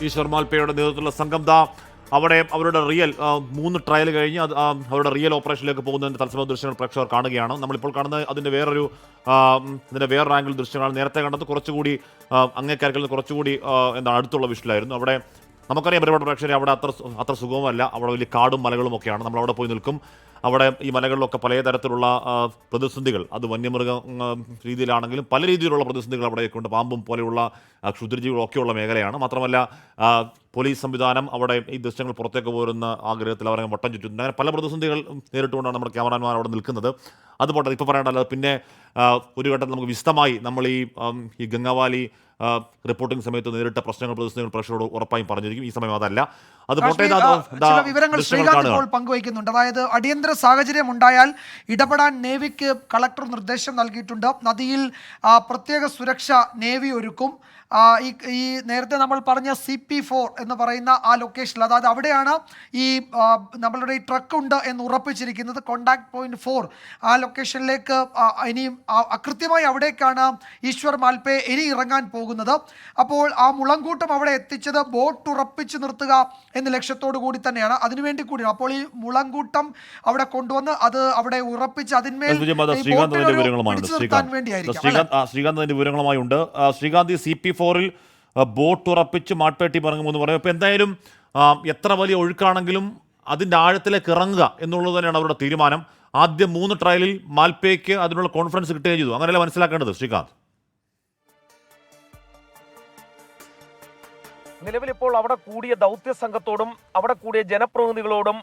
ഈശ്വർ മാൽപ്പയുടെ നേതൃത്വത്തിലുള്ള സംഘം ദാ അവിടെ അവരുടെ റിയൽ മൂന്ന് ട്രയൽ കഴിഞ്ഞ് അത് അവരുടെ റിയൽ ഓപ്പറേഷനിലേക്ക് പോകുന്നതിന്റെ തത്സമയ ദൃശ്യങ്ങൾ പ്രേക്ഷകർ കാണുകയാണ്. നമ്മളിപ്പോൾ കാണുന്നത് അതിന്റെ വേറൊരു ഇതിന്റെ വേറൊരു ആംഗിൾ ദൃശ്യങ്ങളാണ്. നേരത്തെ കണ്ടത് കുറച്ചുകൂടി ആ, നിന്ന് കുറച്ചുകൂടി എന്താണ് അടുത്തുള്ള വിഷലായിരുന്നു അവിടെ നമുക്കറിയാം ഒരുപാട് പ്രേക്ഷകരെ അവിടെ അത്ര അത്ര സുഖവുമല്ല. അവിടെ വലിയ കാടും മലകളും ഒക്കെയാണ്. നമ്മൾ അവിടെ പോയി നിൽക്കും. അവിടെ ഈ മലകളിലൊക്കെ പല തരത്തിലുള്ള പ്രതിസന്ധികൾ. അത് വന്യമൃഗ രീതിയിലാണെങ്കിലും പല രീതിയിലുള്ള പ്രതിസന്ധികൾ അവിടെയൊക്കെ ഉണ്ട്. പാമ്പും പോലെയുള്ള ക്ഷുദ്രജീവികളൊക്കെയുള്ള മേഖലയാണ്. മാത്രമല്ല പോലീസ് സംവിധാനം അവിടെ ഈ ദൃശ്യങ്ങൾ പുറത്തേക്ക് പോരുന്ന ആഗ്രഹത്തിൽ അവരെ വട്ടം ചുറ്റുന്നു അങ്ങനെ പല പ്രതിസന്ധികൾ നേരിട്ടുകൊണ്ടാണ് നമ്മുടെ ക്യാമറാമാൻ അവിടെ നിൽക്കുന്നത്. അതുപോട്ടെ ഇപ്പോൾ പറയേണ്ടല്ലോ പിന്നെ ഒരു ഘട്ടത്തിൽ നമുക്ക് വിശദമായി നമ്മൾ ഈ ഈ ഗംഗാവാലി റിപ്പോർട്ടിംഗ് സമയത്ത് നേരിട്ട പ്രശ്നങ്ങൾ പ്രതിസന്ധികൾ പ്രേക്ഷകരോട് ഉറപ്പായും പറഞ്ഞിരിക്കും. ഈ സമയം അതല്ല. അത് പോട്ടെ വിവരങ്ങൾ ശ്രീകാന്ത് ഇപ്പോൾ പങ്കുവയ്ക്കുന്നുണ്ട്. അതായത് അടിയന്തര സാഹചര്യം ഉണ്ടായാൽ ഇടപെടാൻ നേവിക്ക് കളക്ടർ നിർദ്ദേശം നൽകിയിട്ടുണ്ട്. നദിയിൽ പ്രത്യേക സുരക്ഷ നേവി ഒരുക്കും. ഈ ഈ നേരത്തെ നമ്മൾ പറഞ്ഞ സി പി ഫോർ എന്ന് പറയുന്ന ആ ലൊക്കേഷനിൽ അതായത് അവിടെയാണ് ഈ നമ്മളുടെ ഈ ട്രക്ക് ഉണ്ട് എന്ന് ഉറപ്പിച്ചിരിക്കുന്നത് കോണ്ടാക്ട് പോയിന്റ് ഫോർ ആ ലൊക്കേഷനിലേക്ക് ഇനിയും അകൃത്യമായി അവിടേക്കാണ് ഈശ്വർ മാൽപ്പെ ഇനി ഇറങ്ങാൻ പോകുന്നത്. അപ്പോൾ ആ മുളങ്കൂട്ടം അവിടെ എത്തിച്ചത് ബോട്ട് ഉറപ്പിച്ചു നിർത്തുക എന്ന ലക്ഷ്യത്തോടു കൂടി തന്നെയാണ്. അതിനുവേണ്ടി കൂടിയാണ്. അപ്പോൾ ഈ മുളങ്കൂട്ടം അവിടെ കൊണ്ടുവന്ന് അത് അവിടെ ഉറപ്പിച്ച് അതിന്മേൽ ശ്രീകാന്ത് പിടിച്ചു നിർത്താൻ ശ്രീകാന്ത് വിവരങ്ങളുമായി ഉണ്ട്. ശ്രീകാന്ത് സി പി ഫോറിൽ ബോട്ട് ഉറപ്പിച്ച് മാട്ട്പേട്ടി ഇറങ്ങുമെന്ന് പറയും. അപ്പോൾ എന്തായാലും എത്ര വലിയ ഒഴുക്കാണെങ്കിലും അതിന്റെ ആഴത്തിലേക്ക് ഇറങ്ങുക എന്നുള്ളത് തന്നെയാണ് അവരുടെ തീരുമാനം. ആദ്യം മൂന്ന് ട്രയലിൽ മാൽപേക്ക് അതിനുള്ള കോൺഫിഡൻസ് കിട്ടുകയും ചെയ്തു. അങ്ങനെയല്ല മനസ്സിലാക്കേണ്ടത് ശ്രീകാന്ത്? നിലവിൽ ഇപ്പോൾ അവിടെ കൂടിയ ദൗത്യ സംഘത്തോടും അവിടെ കൂടിയ ജനപ്രതിനിധികളോടും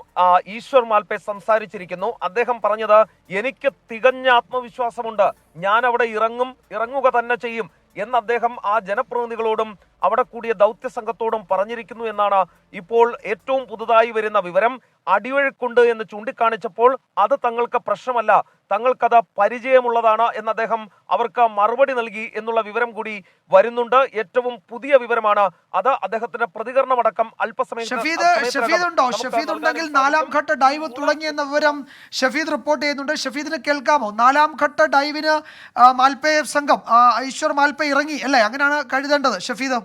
ഈശ്വർ മാൽപേ സംസാരിച്ചിരിക്കുന്നു. അദ്ദേഹം പറഞ്ഞത് എനിക്ക് തികഞ്ഞ ആത്മവിശ്വാസമുണ്ട്. ഞാൻ അവിടെ ഇറങ്ങും ഇറങ്ങുക തന്നെ ചെയ്യും. എന്ന് അദ്ദേഹം ആ ജനപ്രതിനിധികളോടും അവിടെ കൂടിയ ദൗത്യ സംഘത്തോടും പറഞ്ഞിരിക്കുന്നു എന്നാണ് ഇപ്പോൾ ഏറ്റവും പുതുതായി വരുന്ന വിവരം. അടിയൊഴുക്കുണ്ട് എന്ന് ചൂണ്ടിക്കാണിച്ചപ്പോൾ അത് തങ്ങൾക്ക് പ്രശ്നമല്ല. തങ്ങൾക്കത് പരിചയമുള്ളതാണ് എന്ന് അദ്ദേഹം അവർക്ക് മറുപടി നൽകി എന്നുള്ള വിവരം കൂടി വരുന്നുണ്ട്. ഏറ്റവും പുതിയ വിവരമാണ് അത് അദ്ദേഹത്തിന്റെ പ്രതികരണമടക്കം അല്പസമയം ഷഫീദ് ഉണ്ടോ ഷഫീദ് ഉണ്ടെങ്കിൽ നാലാം ഘട്ട ഡൈവ് തുടങ്ങിയെന്ന വിവരം ഷഫീദ് റിപ്പോർട്ട് ചെയ്യുന്നുണ്ട്. ഷഫീദിന് കേൾക്കാമോ? നാലാം ഘട്ട ഡൈവിന് മാൽപ്പയ സംഘം ഐശ്വർ ഈശ്വർ മാൽപ്പെ ഇറങ്ങി അല്ലേ? അങ്ങനെയാണ് കരുതേണ്ടത് ഷഫീദ്.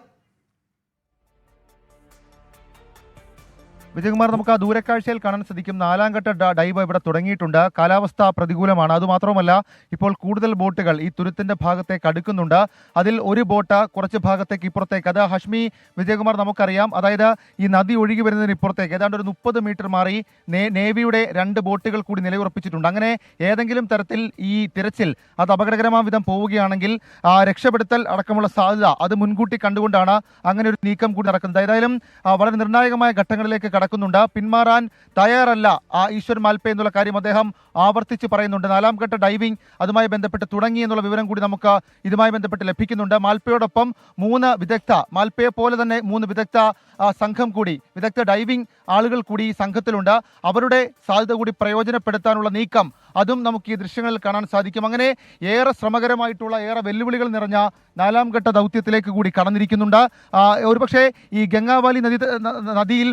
വിജയകുമാർ നമുക്ക് ആ ദൂരക്കാഴ്ചയിൽ കാണാൻ സാധിക്കും. നാലാം ഘട്ട ഡൈവ് ഇവിടെ തുടങ്ങിയിട്ടുണ്ട്. കാലാവസ്ഥ പ്രതികൂലമാണ്. അതുമാത്രവുമല്ല ഇപ്പോൾ കൂടുതൽ ബോട്ടുകൾ ഈ തുരുത്തിന്റെ ഭാഗത്തേക്ക് അടുക്കുന്നുണ്ട്. അതിൽ ഒരു ബോട്ട് കുറച്ച് ഭാഗത്തേക്ക് ഇപ്പുറത്തേക്ക്. അത് ഹഷ്മി വിജയകുമാർ നമുക്കറിയാം. അതായത് ഈ നദി ഒഴുകി വരുന്നതിന് ഇപ്പുറത്തേക്ക്. ഏതാണ്ട് ഒരു മുപ്പത് മീറ്റർ മാറി നേവിയുടെ രണ്ട് ബോട്ടുകൾ കൂടി നിലയുറപ്പിച്ചിട്ടുണ്ട്. അങ്ങനെ ഏതെങ്കിലും തരത്തിൽ ഈ തിരച്ചിൽ അത് അപകടകരമാം വിധം പോവുകയാണെങ്കിൽ ആ, രക്ഷപ്പെടുത്തൽ അടക്കമുള്ള സാധ്യത അത് മുൻകൂട്ടി കണ്ടുകൊണ്ടാണ് അങ്ങനെ ഒരു നീക്കം കൂടി നടക്കുന്നത്. ഏതായാലും വളരെ നിർണായകമായ ഘട്ടങ്ങളിലേക്ക് കടക്കുന്നുണ്ട് പിന്മാറാൻ തയ്യാറല്ല. ആ ഈശ്വർ മാൽപ്പ എന്നുള്ള കാര്യം അദ്ദേഹം ആവർത്തിച്ച് പറയുന്നുണ്ട്. നാലാം ഘട്ട ഡൈവിംഗ് അതുമായി ബന്ധപ്പെട്ട് തുടങ്ങി എന്നുള്ള വിവരം കൂടി നമുക്ക് ഇതുമായി ബന്ധപ്പെട്ട് ലഭിക്കുന്നുണ്ട്. മാൽപ്പയോടൊപ്പം മൂന്ന് വിദഗ്ധ മാൽപ്പയെ പോലെ തന്നെ മൂന്ന് വിദഗ്ധ സംഘം കൂടി വിദഗ്ധ ഡൈവിംഗ് ആളുകൾ കൂടി ഈ സംഘത്തിലുണ്ട്. അവരുടെ സാധ്യത കൂടി പ്രയോജനപ്പെടുത്താനുള്ള നീക്കം അതും നമുക്ക് ഈ ദൃശ്യങ്ങളിൽ കാണാൻ സാധിക്കും. അങ്ങനെ ഏറെ ശ്രമകരമായിട്ടുള്ള ഏറെ വെല്ലുവിളികൾ നിറഞ്ഞ നാലാം ഘട്ട ദൗത്യത്തിലേക്ക് കൂടി കടന്നിരിക്കുന്നുണ്ട്. ഒരുപക്ഷെ ഈ ഗംഗാവാലി നദി നദിയിൽ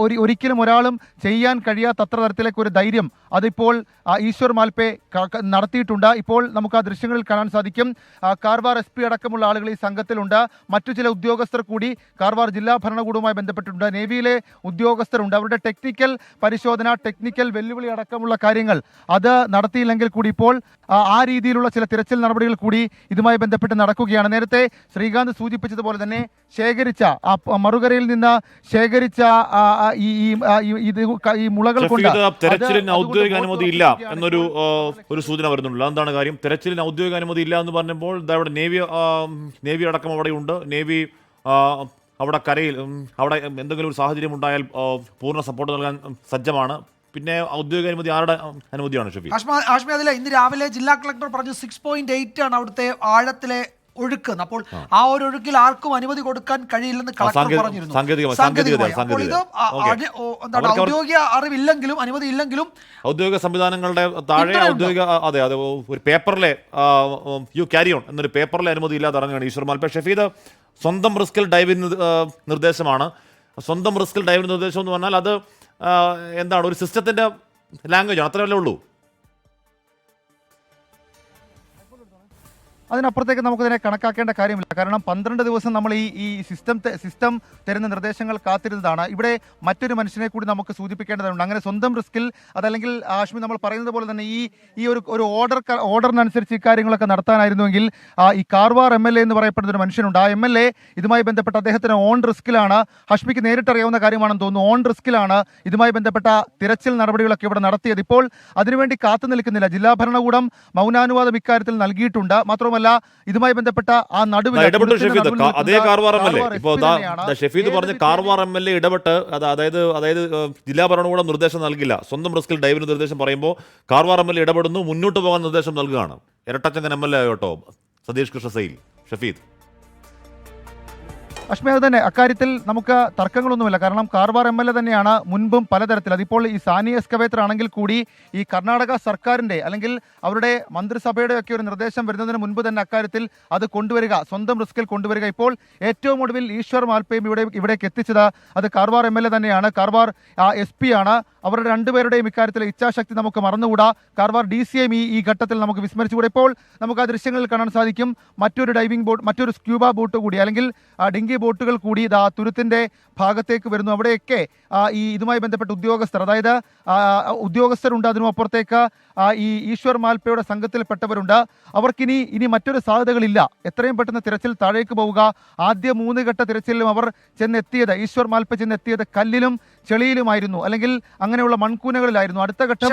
ഒരു- ഒരിക്കലും ഒരാളും ചെയ്യാൻ കഴിയാത്തത്ര തരത്തിലേക്ക് ഒരു ധൈര്യം അതിപ്പോൾ ഈശ്വർ ക- നടത്തിയിട്ടുണ്ട്. ഇപ്പോൾ നമുക്ക് ആ ദൃശ്യങ്ങളിൽ കാണാൻ സാധിക്കും. കാർവാർ എസ് പി അടക്കമുള്ള ആളുകൾ ഈ സംഘത്തിലുണ്ട്. മറ്റു ചില ഉദ്യോഗസ്ഥർ കൂടി കാർവാർ ജില്ലാ ഭരണകൂടവുമായി ബന്ധപ്പെട്ടിട്ടുണ്ട്. നേവിയിലെ ഉദ്യോഗസ്ഥരുണ്ട്. അവരുടെ ടെക്നിക്കൽ പരിശോധന ടെക്നിക്കൽ വെല്ലുവിളി അടക്കമുള്ള കാര്യങ്ങൾ അത് നടത്തിയില്ലെങ്കിൽ കൂടി ഇപ്പോൾ ആ, രീതിയിലുള്ള ചില തിരച്ചിൽ നടപടികൾ കൂടി ഇതുമായി ബന്ധപ്പെട്ട് നടക്കുകയാണ്. നേരത്തെ ശ്രീകാന്ത് സൂചിപ്പിച്ചതുപോലെ തന്നെ ശേഖരിച്ച ആ മറുകരയിൽ നിന്ന് ശേഖരിച്ച ഈ ഇത് ഈ മുളകൾ കൊണ്ട് തെരച്ചിലിന് ഔദ്യോഗിക അനുമതി ഇല്ല എന്നൊരു ഒരു സൂചന വരുന്നുണ്ടല്ലോ. എന്താണ് കാര്യം? തെരച്ചിലിന് ഔദ്യോഗിക അനുമതി ഇല്ല എന്ന് പറഞ്ഞപ്പോൾ അവിടെ നേവി നേവി അടക്കം അവിടെയുണ്ട്. നേവി അവിടെ കരയിൽ അവിടെ എന്തെങ്കിലും ഒരു സാഹചര്യം ഉണ്ടായാൽ പൂർണ സപ്പോർട്ട് നൽകാൻ സജ്ജമാണ്. പിന്നെ ഔദ്യോഗിക അനുമതി ആരുടെ അനുമതിയാണ് ഷഫീ ആഷ്മി അതിലെ ഇന്ന് രാവിലെ ജില്ലാ കളക്ടർ പറഞ്ഞു സിക്സ് പോയിന്റ് എയ്റ്റ് ആണ് അവിടുത്തെ ആഴത്തിലെ ഒഴുക്ക് അപ്പോൾ ആ. ഒരു ഒഴുക്കിൽ ആർക്കും അനുമതി കൊടുക്കാൻ കഴിയില്ലെന്ന് കളക്ടർ പറഞ്ഞിരുന്നു. അപ്പോൾ ഇത് എന്താണ് ഔദ്യോഗിക അറിവില്ലെങ്കിലും അനുമതി ഇല്ലെങ്കിലും ഔദ്യോഗിക സംവിധാനങ്ങളുടെ താഴെ? ഔദ്യോഗിക അതെ അതെ ഒരു പേപ്പറിലെ യു ക്യാരി ഓൺ എന്നൊരു പേപ്പറിലെ അനുമതി ഇല്ലാതെ ഇറങ്ങുകയാണ് ഈശ്വർ മാൽപ്പ. ഷഫീദ് സ്വന്തം റിസ്കിൽ ഡൈവിന് നിർദ്ദേശമാണ്. സ്വന്തം റിസ്കിൽ ഡൈവിന് നിർദ്ദേശം എന്ന് പറഞ്ഞാൽ അത് എന്താണ് ഒരു സിസ്റ്റത്തിന്റെ ലാംഗ്വേജ് ആണ് അത്രയല്ലേ ഉള്ളൂ. അതിനപ്പുറത്തേക്ക് നമുക്കതിനെ കണക്കാക്കേണ്ട കാര്യമില്ല. കാരണം പന്ത്രണ്ട് ദിവസം നമ്മൾ ഈ ഈ സിസ്റ്റം സിസ്റ്റം തരുന്ന നിർദ്ദേശങ്ങൾ കാത്തിരുന്നതാണ്. ഇവിടെ മറ്റൊരു മനുഷ്യനെ കൂടി നമുക്ക് സൂചിപ്പിക്കേണ്ടതുണ്ട്. അങ്ങനെ സ്വന്തം റിസ്കിൽ അതല്ലെങ്കിൽ ആഷ്മി നമ്മൾ പറയുന്നത് പോലെ തന്നെ ഈ ഈ ഒരു ഒരു ഓർഡർ ഓർഡറിനനുസരിച്ച് കാര്യങ്ങളൊക്കെ നടത്താനായിരുന്നുവെങ്കിൽ ഈ കാർവാർ എം എൽ എ എന്ന് പറയപ്പെടുന്ന ഒരു മനുഷ്യനുണ്ട്. ആ എം എൽ എ ഇതുമായി ബന്ധപ്പെട്ട അദ്ദേഹത്തിന് ഓൺ റിസ്കിലാണ് ഹഷ്മിക്ക് നേരിട്ടറിയാവുന്ന കാര്യമാണെന്ന് തോന്നുന്നു. ഓൺ റിസ്കിലാണ് ഇതുമായി ബന്ധപ്പെട്ട തിരച്ചിൽ നടപടികളൊക്കെ ഇവിടെ നടത്തിയത്. ഇപ്പോൾ അതിനുവേണ്ടി കാത്തു നിൽക്കുന്നില്ല. ജില്ലാ ഭരണകൂടം മൗനാനുവാദം ഇക്കാര്യത്തിൽ നൽകിയിട്ടുണ്ട്. മാത്രമല്ല ഇതുമായി ബന്ധപ്പെട്ട ആ നടുവിൽ ദാ ഇടപെട്ടു ഷെഫീദ്. അതേ കാർവാർ എം എൽ ഇപ്പോൾ ഷെഫീദ് പറഞ്ഞ കാർവാർ എം എൽ എ ഇടപെട്ട് അതായത് അതായത് ജില്ലാ ഭരണകൂടം നിർദ്ദേശം നൽകില്ല. സ്വന്തം റിസ്കിൽ ഡൈവിന് നിർദ്ദേശം പറയുമ്പോൾ കാർവാർ എം എൽ എ ഇടപെടുന്നു മുന്നോട്ട് പോകാൻ നിർദ്ദേശം നൽകുകയാണ്. ഇരട്ടച്ചങ്കൻ എം എൽ എ ആയോട്ടോ സതീഷ് കൃഷ്ണ സൈൽ ഷഫീദ്. അഷ്മി അത് തന്നെ. അക്കാര്യത്തിൽ നമുക്ക് തർക്കങ്ങളൊന്നുമില്ല. കാരണം കാർവാർ എം എൽ എ തന്നെയാണ് മുൻപും പലതരത്തിൽ. അതിപ്പോൾ ഈ സാനി എസ്കവേറ്റർ ആണെങ്കിൽ കൂടി ഈ കർണാടക സർക്കാരിന്റെ അല്ലെങ്കിൽ അവരുടെ മന്ത്രിസഭയുടെ ഒക്കെ ഒരു നിർദ്ദേശം വരുന്നതിന് മുൻപ് തന്നെ അക്കാര്യത്തിൽ അത് കൊണ്ടുവരിക സ്വന്തം റിസ്കിൽ കൊണ്ടുവരിക. ഇപ്പോൾ ഏറ്റവും ഒടുവിൽ ഈശ്വർ മാൽപ്പയും ഇവിടെ ഇവിടേക്ക് എത്തിച്ചത് അത് കാർവാർ എം എൽ എ തന്നെയാണ്. കാർവാർ എസ് പി ആണ്. അവരുടെ രണ്ടുപേരുടെയും ഇക്കാര്യത്തിലെ ഇച്ഛാശക്തി നമുക്ക് മറന്നുകൂടാ. കാർവാർ ഡി സി എം ഈ ഘട്ടത്തിൽ നമുക്ക് വിസ്മരിച്ചുകൂടെ. ഇപ്പോൾ നമുക്ക് ആ ദൃശ്യങ്ങളിൽ കാണാൻ സാധിക്കും മറ്റൊരു ഡൈവിംഗ് ബോട്ട് മറ്റൊരു സ്ക്യൂബ ബോട്ട് കൂടി അല്ലെങ്കിൽ ഡിങ്കി ബോട്ടുകൾ കൂടി ഇതാ തുരുത്തിന്റെ ഭാഗത്തേക്ക് വരുന്നു. അവിടെയൊക്കെ ഈ ഇതുമായി ബന്ധപ്പെട്ട ഉദ്യോഗസ്ഥർ അതായത് ഉദ്യോഗസ്ഥരുണ്ട് അതിനും അപ്പുറത്തേക്ക് ഈ ഈശ്വർ മാൽപ്പയുടെ സംഘത്തിൽപ്പെട്ടവരുണ്ട്. അവർക്കിനി ഇനി മറ്റൊരു സാധ്യതകളില്ല. എത്രയും പെട്ടെന്ന് തിരച്ചിൽ താഴേക്ക് പോവുക. ആദ്യ മൂന്ന് ഘട്ട തിരച്ചിലും അവർ ചെന്നെത്തിയത് ഈശ്വർ മാൽപ്പ ചെന്നെത്തിയത് കല്ലിലും ചെളിയിലുമായിരുന്നു. അല്ലെങ്കിൽ അങ്ങനെയുള്ള മൺകൂനകളിലായിരുന്നു. അടുത്ത ഘട്ടം